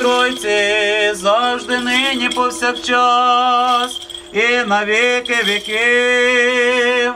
Тройці, завжди нині повсякчас і на віки віків.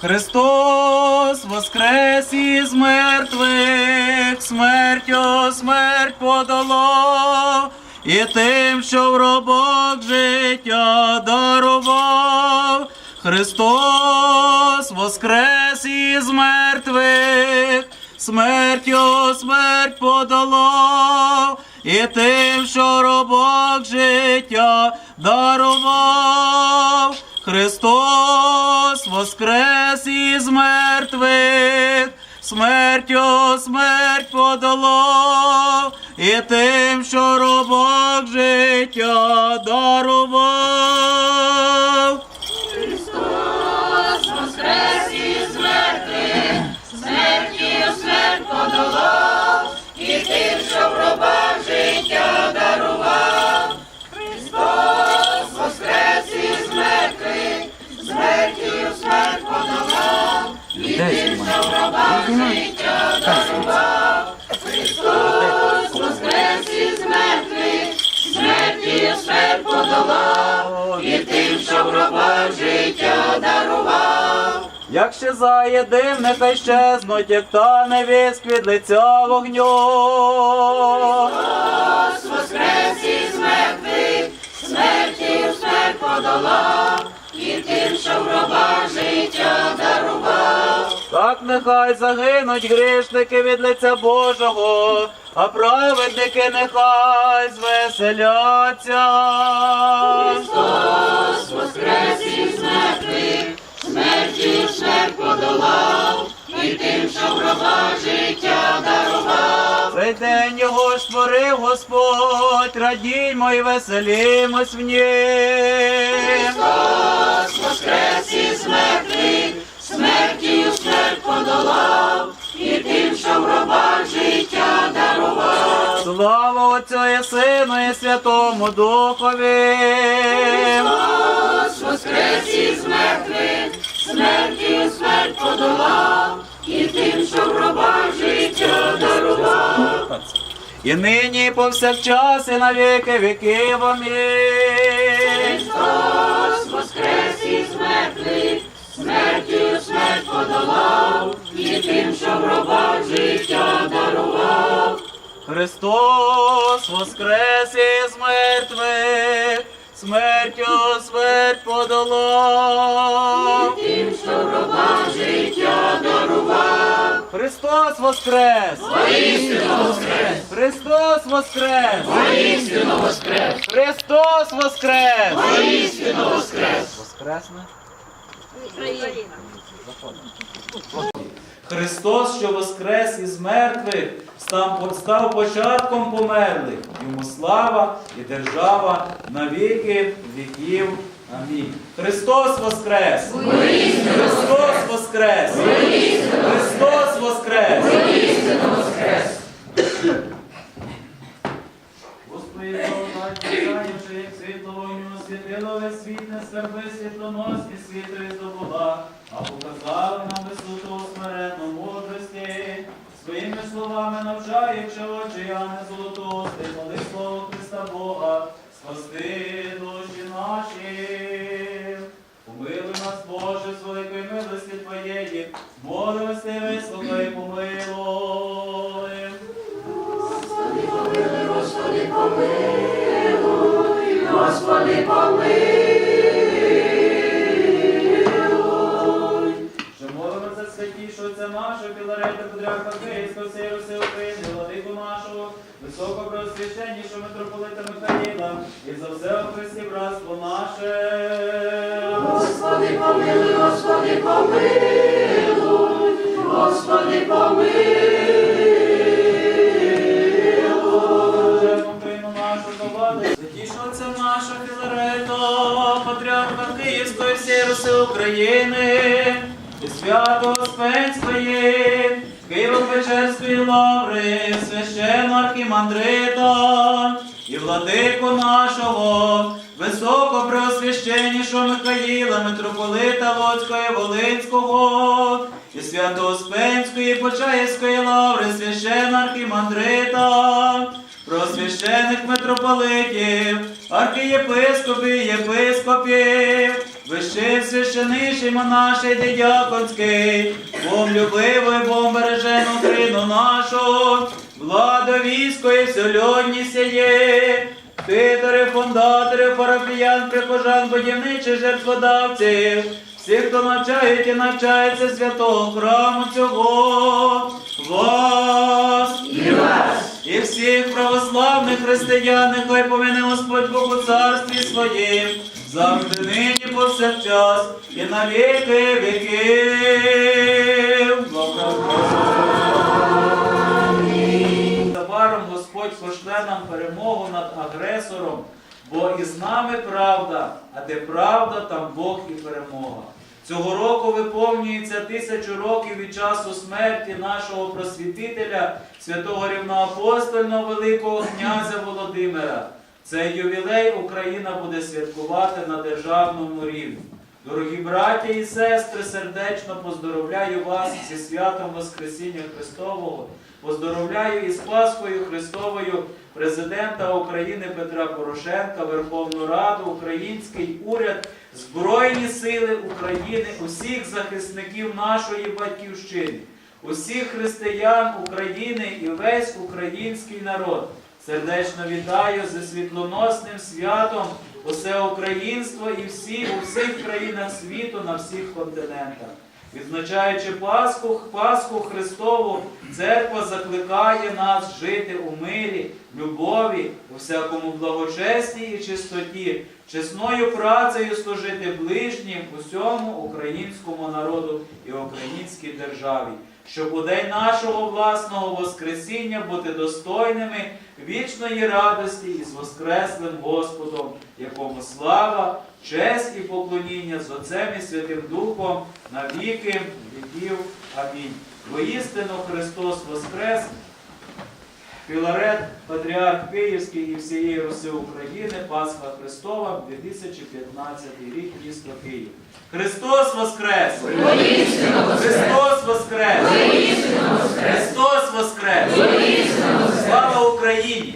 Христос воскрес із мертвих, смертю смерть подолав, і тим, що в робок життя дарував. Христос воскрес із мертвих, смертю смерть подолав, і тим, що робок життя дарував. Христос воскрес із мертвих, смертю смерть подолав, і тим, що робок життя дарував. Христос воскрес із мертвих, смертю смерть подолав, і тим, що в життя дарував. Як щезає дим, нехай щезнуть, як тане віск від лиця вогню. Христос воскрес із мертвих, смертю смерть подолав, і тим, що в гробах життя дарував. Так нехай загинуть грішники від лиця Божого, а праведники нехай звеселяться. Христос воскрес із мертвих, смертю смерть подолав, і тим, що в гробах життя дарував. Цей день його ж створив Господь, радіймо і веселімось в нім. Христос воскрес із мертвих, смертю смерть подолав, і тим, що в гробах життя дарував. Слава Отцю і Сину і Святому Духові. Христос воскрес із мертвих, смертю смерть подолав, і тим, що в гробах життя дарував. І нині, і повсякчас, і на віки віків. Амінь. Христос воскрес із мертвих, смертю смерть подолав. Тим, що в гробах життя дарував. Христос воскрес! Воістину воскрес! Христос воскрес! Воістину воскрес! Христос воскрес! Воістину воскрес! Воскресне? Христос, що воскрес із мертвих, став, початком померлих. Йому слава і держава на віки віків. Амінь. Христос воскрес! Христос воскрес! Христос воскрес! Господи, благодаті, як світло вогню, освітило весь світ, не скарби світлоносні світові здобула, а навчаючи очі, а не золотости, моли слово Христа Бога, спасти душі наші. Помилуй нас, Боже, з великої милості Твоєї, молимости, Отця нашого, Філарета, Патріарха Київського, всієї Руси України, владику нашого, високопросвященнішого митрополита Михаїла, і за все о Христі братство наше. Господи, помилуй, Господи, помилуй, Господи, помилуй. Україну нашу завлади, святішого Отця нашого, Філарета, Патріарха Київської, всієї Руси України, і свято Успенської, Києво-Печерської лаври, священного архімандрита і владику нашого, високопреосвященнішого Михаїла, митрополита Лоцького Волинського, і Свято-Успенської Почаївської лаври священа архімандрита, про священих митрополитів, архієпископів, єпископів, вищив священичий монаший дидяконський, Бом любивий, бом бережену Україну нашу, владу військо і всельодні сіє, Титори, фундатори, парафіян, прихожан, будівничих жертводавців, всіх, хто навчають і навчається святого храму цього, вас! І вас, і всіх православних християн, нехай помине Господь Бог у царстві своїм, завжди нині повсякчас і на віки віків. Незабаром Господь пошле нам перемогу над агресором, бо і з нами правда, а де правда, там Бог і перемога. Цього року виповнюється тисячу років від часу смерті нашого просвітителя, святого рівноапостольного Великого князя Володимира. Цей ювілей Україна буде святкувати на державному рівні. Дорогі браття і сестри, сердечно поздоровляю вас зі святом Воскресіння Христового. Поздоровляю із Пасхою Христовою президента України Петра Порошенка, Верховну Раду, український уряд, Збройні сили України, усіх захисників нашої батьківщини, усіх християн України і весь український народ. Сердечно вітаю зі світлоносним святом усе українство і всі у всіх країнах світу на всіх континентах. Відзначаючи Пасху, Пасху Христову, церква закликає нас жити у мирі, любові, у всякому благочесті і чистоті, чесною працею служити ближнім усьому українському народу і українській державі, щоб у день нашого власного Воскресіння бути достойними вічної радості із Воскреслим Господом, якому слава, честь і поклоніння з Отцем і Святим Духом на віки віків. Амінь. Воістину Христос Воскрес! Філарет, Патріарх Київський і всієї Руси України, Пасха Христова, 2015 рік, місто Київ. Христос Воскрес! Христос Воскрес! Христос Воскрес! Слава Україні!